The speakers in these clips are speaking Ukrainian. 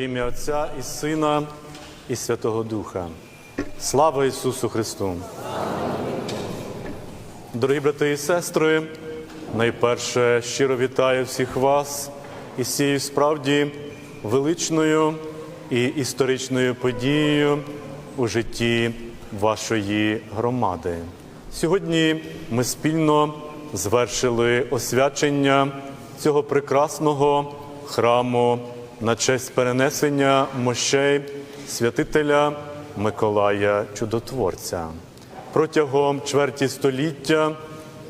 Ім'я Отця і Сина і Святого Духа. Слава Ісусу Христу! Дорогі брати і сестри, найперше щиро вітаю всіх вас із цією справді величною і історичною подією у житті вашої громади. Сьогодні ми спільно звершили освячення цього прекрасного храму на честь перенесення мощей святителя Миколая Чудотворця. Протягом чверті століття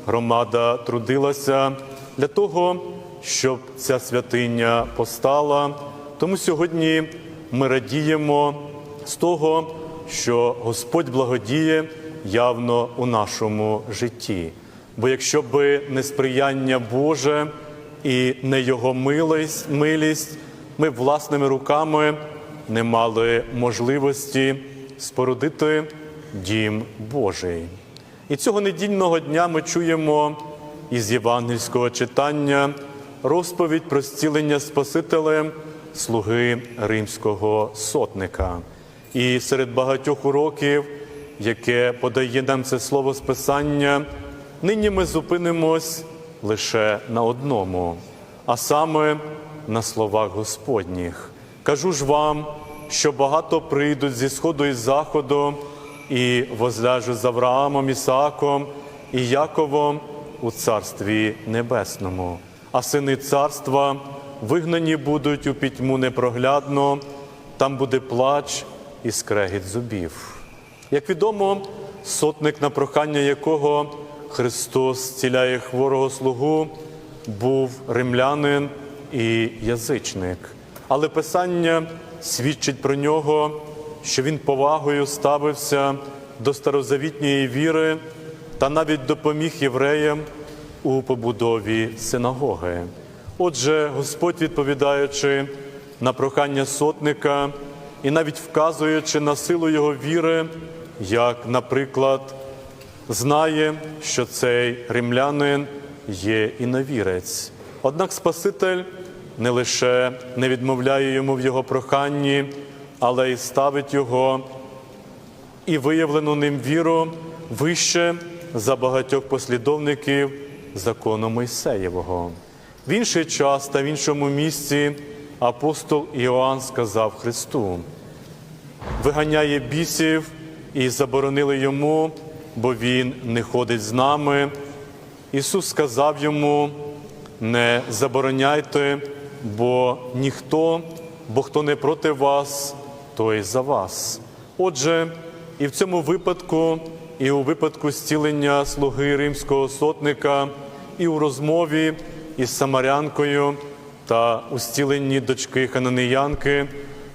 громада трудилася для того, щоб ця святиня постала. Тому сьогодні ми радіємо з того, що Господь благодіє явно у нашому житті. Бо якщо би не сприяння Боже і не Його милість, милість, ми власними руками не мали можливості спорудити дім Божий. І цього недільного дня ми чуємо із євангельського читання розповідь про зцілення Спасителем слуги римського сотника. І серед багатьох уроків, яке подає нам це слово Списання, нині ми зупинимось лише на одному, а саме на словах Господніх. Кажу ж вам, що багато прийдуть зі сходу і заходу, і возляжу з Авраамом, Ісааком і Яковом у Царстві Небесному, а сини царства вигнані будуть у пітьму непроглядно, там буде плач і скрегіт зубів. Як відомо, сотник, на прохання якого Христос зціляє хворого слугу, був римлянин і язичник. Але Писання свідчить про нього, що він повагою ставився до старозавітньої віри та навіть допоміг євреям у побудові синагоги. Отже, Господь, відповідаючи на прохання сотника і навіть вказуючи на силу його віри, як, наприклад, знає, що цей римлянин є іновірець. Однак Спаситель не лише не відмовляє йому в його проханні, але й ставить його і виявлену ним віру вище за багатьох послідовників закону Мойсеєвого. В інший час та в іншому місці апостол Іоанн сказав Христу: виганяє бісів і заборонили йому, бо він не ходить з нами. Ісус сказав йому: не забороняйте, бо ніхто, бо хто не проти вас, той за вас. Отже, і в цьому випадку, і у випадку зцілення слуги римського сотника, і у розмові із Самарянкою та у зціленні дочки Хананиянки,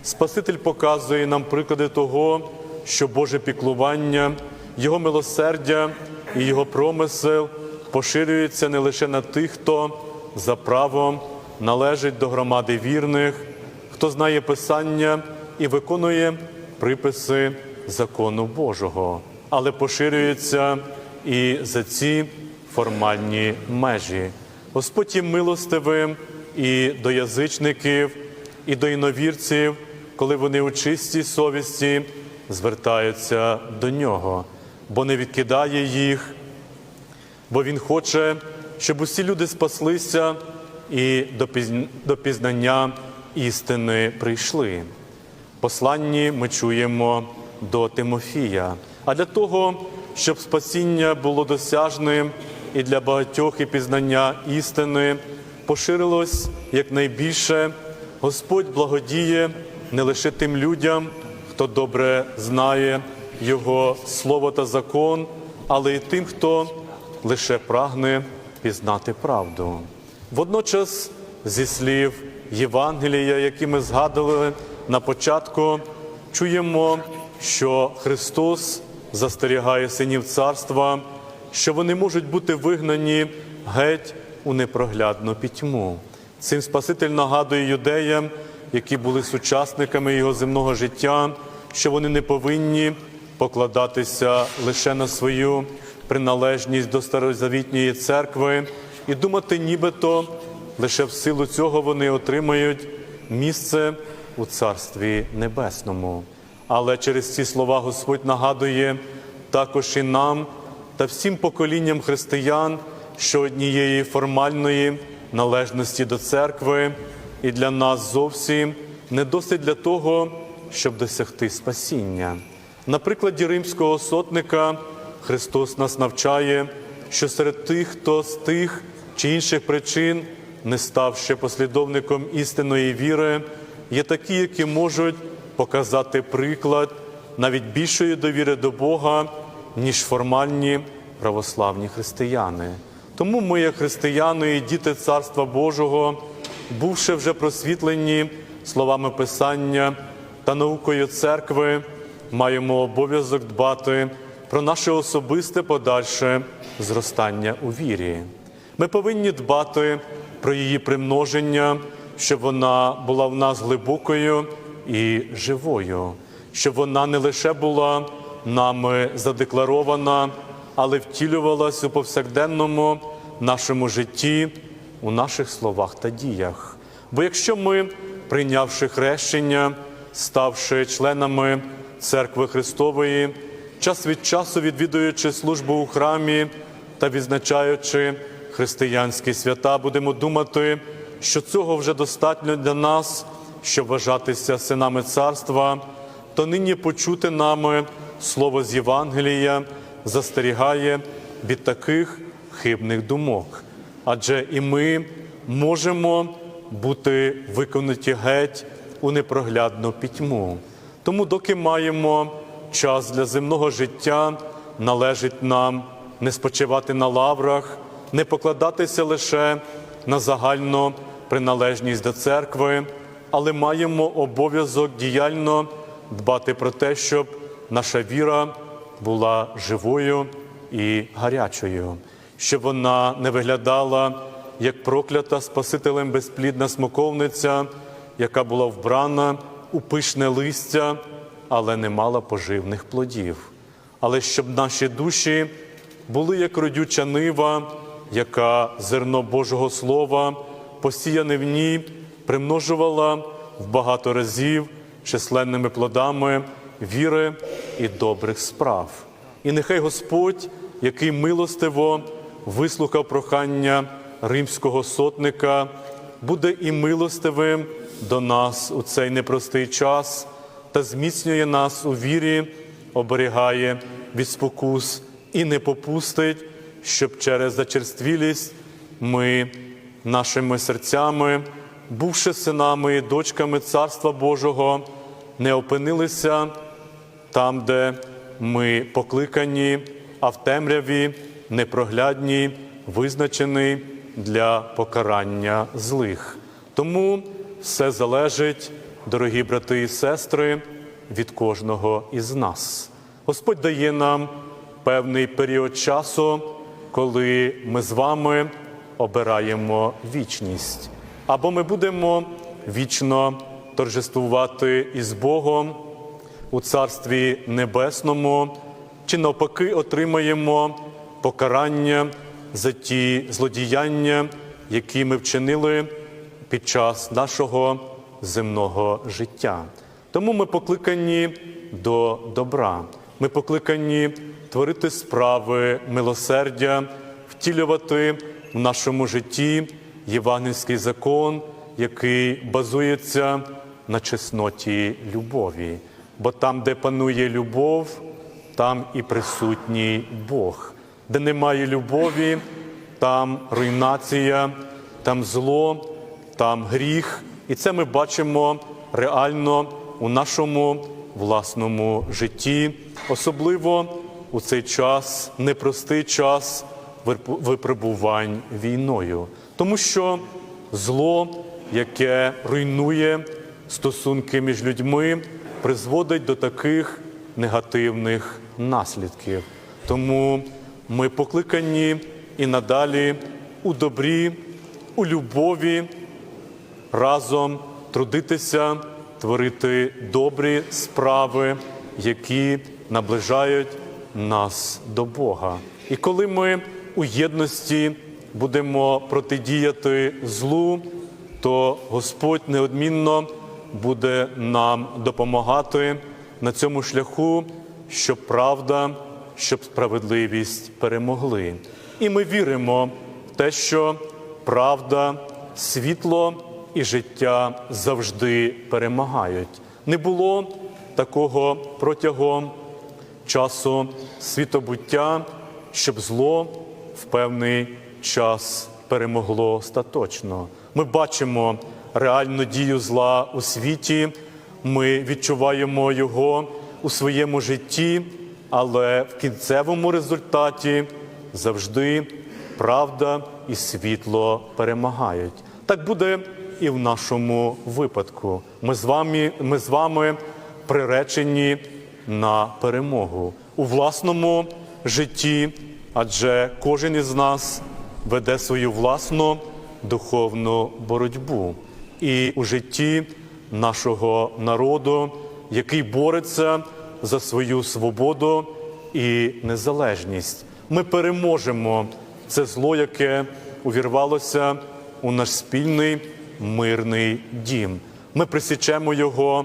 Спаситель показує нам приклади того, що Боже піклування, Його милосердя і Його промисел поширюється не лише на тих, хто за правом належить до громади вірних, хто знає Писання і виконує приписи закону Божого, але поширюється і за ці формальні межі. Господь є милостивим і до язичників, і до іновірців, коли вони у чистій совісті звертаються до нього, бо не відкидає їх, бо Він хоче, щоб усі люди спаслися і до пізн- до пізнання істини прийшли. Посланні ми чуємо до Тимофія. А для того, щоб спасіння було досяжним і для багатьох і пізнання істини поширилось якнайбільше, Господь благодіє не лише тим людям, хто добре знає Його слово та закон, але й тим, хто лише прагне пізнати правду. Водночас, зі слів Євангелія, які ми згадували на початку, чуємо, що Христос застерігає синів царства, що вони можуть бути вигнані геть у непроглядну пітьму. Цим Спаситель нагадує юдеям, які були сучасниками його земного життя, що вони не повинні покладатися лише на свою приналежність до старозавітньої церкви і думати, нібито лише в силу цього вони отримають місце у Царстві Небесному. Але через ці слова Господь нагадує також і нам та всім поколінням християн, що однієї формальної належності до церкви і для нас зовсім не досить для того, щоб досягти спасіння. На прикладі римського сотника Христос нас навчає, що серед тих, хто з тих чи інших причин не став ще послідовником істинної віри, є такі, які можуть показати приклад навіть більшої довіри до Бога, ніж формальні православні християни. Тому ми, як християни і діти Царства Божого, бувши вже просвітлені словами Писання та наукою церкви, маємо обов'язок дбати про наше особисте подальше зростання у вірі. Ми повинні дбати про її примноження, щоб вона була в нас глибокою і живою, щоб вона не лише була нами задекларована, але втілювалась у повсякденному нашому житті, у наших словах та діях. Бо якщо ми, прийнявши хрещення, ставши членами церкви Христової, час від часу відвідуючи службу у храмі та відзначаючи християнські свята, будемо думати, що цього вже достатньо для нас, щоб вважатися синами царства, то нині почути нами слово з Євангелія застерігає від таких хибних думок. Адже і ми можемо бути виконуті геть у непроглядну пітьму. Тому, доки маємо час для земного життя, належить нам не спочивати на лаврах, не покладатися лише на загальну приналежність до церкви, але маємо обов'язок діяльно дбати про те, щоб наша віра була живою і гарячою, щоб вона не виглядала як проклята Спасителем безплідна смоковниця, яка була вбрана у пишне листя, але не мала поживних плодів. Але щоб наші душі були як родюча нива, яка зерно Божого Слова, посіяне в ній, примножувала в багато разів численними плодами віри і добрих справ. І нехай Господь, який милостиво вислухав прохання римського сотника, буде і милостивим до нас у цей непростий час та зміцнює нас у вірі, оберігає від спокус і не попустить, щоб через зачерствілість ми нашими серцями, бувши синами і дочками Царства Божого, не опинилися там, де ми покликані, а в темряві непроглядні, визначені для покарання злих. Тому все залежить, дорогі брати і сестри, від кожного із нас. Господь дає нам певний період часу, коли ми з вами обираємо вічність, або ми будемо вічно торжествувати із Богом у Царстві Небесному, чи навпаки отримаємо покарання за ті злодіяння, які ми вчинили під час нашого земного життя. Тому ми покликані до добра, ми покликані творити справи милосердя, втілювати в нашому житті євангельський закон, який базується на чесноті любові. Бо там, де панує любов, там і присутній Бог. Де немає любові, там руйнація, там зло, там гріх. І це ми бачимо реально у нашому власному житті, особливо у цей час, непростий час випробувань війною. Тому що зло, яке руйнує стосунки між людьми, призводить до таких негативних наслідків. Тому ми покликані і надалі у добрі, у любові разом трудитися, творити добрі справи, які наближають нас до Бога. І коли ми у єдності будемо протидіяти злу, то Господь неодмінно буде нам допомагати на цьому шляху, щоб правда, щоб справедливість перемогли. І ми віримо в те, що правда, світло і життя завжди перемагають. Не було такого протягом часу світобуття, щоб зло в певний час перемогло остаточно. Ми бачимо реальну дію зла у світі, ми відчуваємо його у своєму житті, але в кінцевому результаті завжди правда і світло перемагають. Так буде і в нашому випадку. Ми з вами, ми з вами приречені на перемогу у власному житті, адже кожен із нас веде свою власну духовну боротьбу. І у житті нашого народу, який бореться за свою свободу і незалежність, ми переможемо це зло, яке увірвалося у наш спільний мирний дім. Ми присічемо його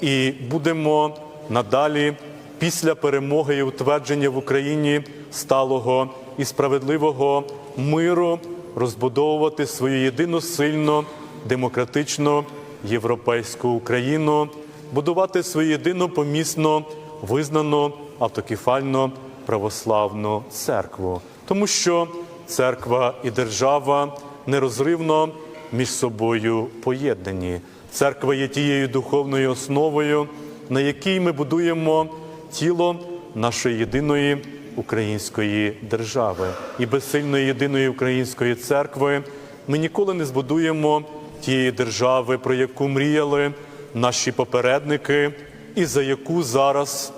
і будемо надалі після перемоги і утвердження в Україні сталого і справедливого миру розбудовувати свою єдину сильну, демократичну європейську Україну, будувати свою єдину помісно визнану автокефальну православну церкву, тому що церква і держава нерозривно між собою поєднані. Церква є тією духовною основою, на якій ми будуємо тіло нашої єдиної української держави. І без сильної єдиної української церкви ми ніколи не збудуємо тієї держави, про яку мріяли наші попередники, і за яку зараз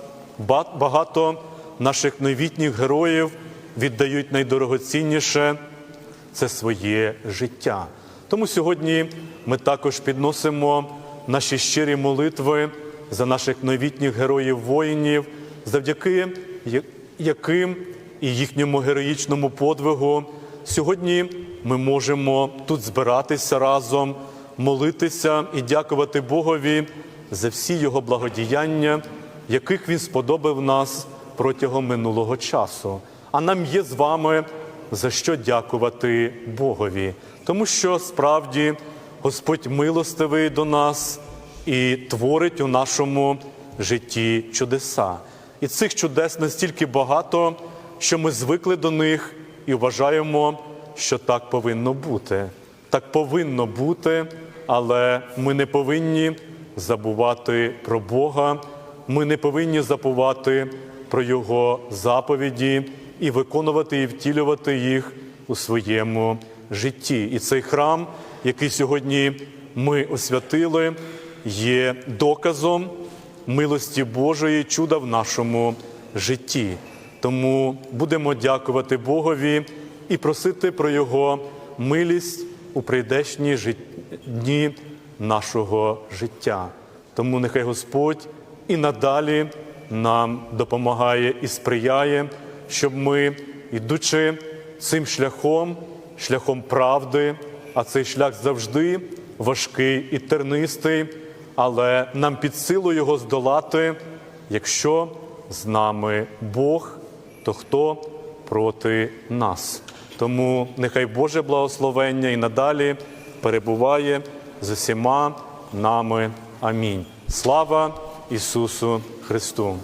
ба- багато наших новітніх героїв віддають найдорогоцінніше це своє життя. Тому сьогодні ми також підносимо наші щирі молитви за наших новітніх героїв воїнів, завдяки яким і їхньому героїчному подвигу сьогодні ми можемо тут збиратися разом, молитися і дякувати Богові за всі його благодіяння, яких він сподобав нас протягом минулого часу. А нам є з вами за що дякувати Богові, тому що справді Господь милостивий до нас і творить у нашому житті чудеса. І цих чудес настільки багато, що ми звикли до них і вважаємо, що так повинно бути. Так повинно бути, але ми не повинні забувати про Бога, ми не повинні забувати про Його заповіді і виконувати і втілювати їх у своєму житті. І цей храм, який сьогодні ми освятили, є доказом милості Божої, чуда в нашому житті. Тому будемо дякувати Богові і просити про Його милість у прийдешні жит- дні нашого життя. Тому нехай Господь і надалі нам допомагає і сприяє, щоб ми, йдучи цим шляхом, шляхом правди, а цей шлях завжди важкий і тернистий, але нам під силу його здолати, якщо з нами Бог, то хто проти нас? Тому нехай Боже благословення і надалі перебуває з усіма нами. Амінь. Слава Ісусу Христу!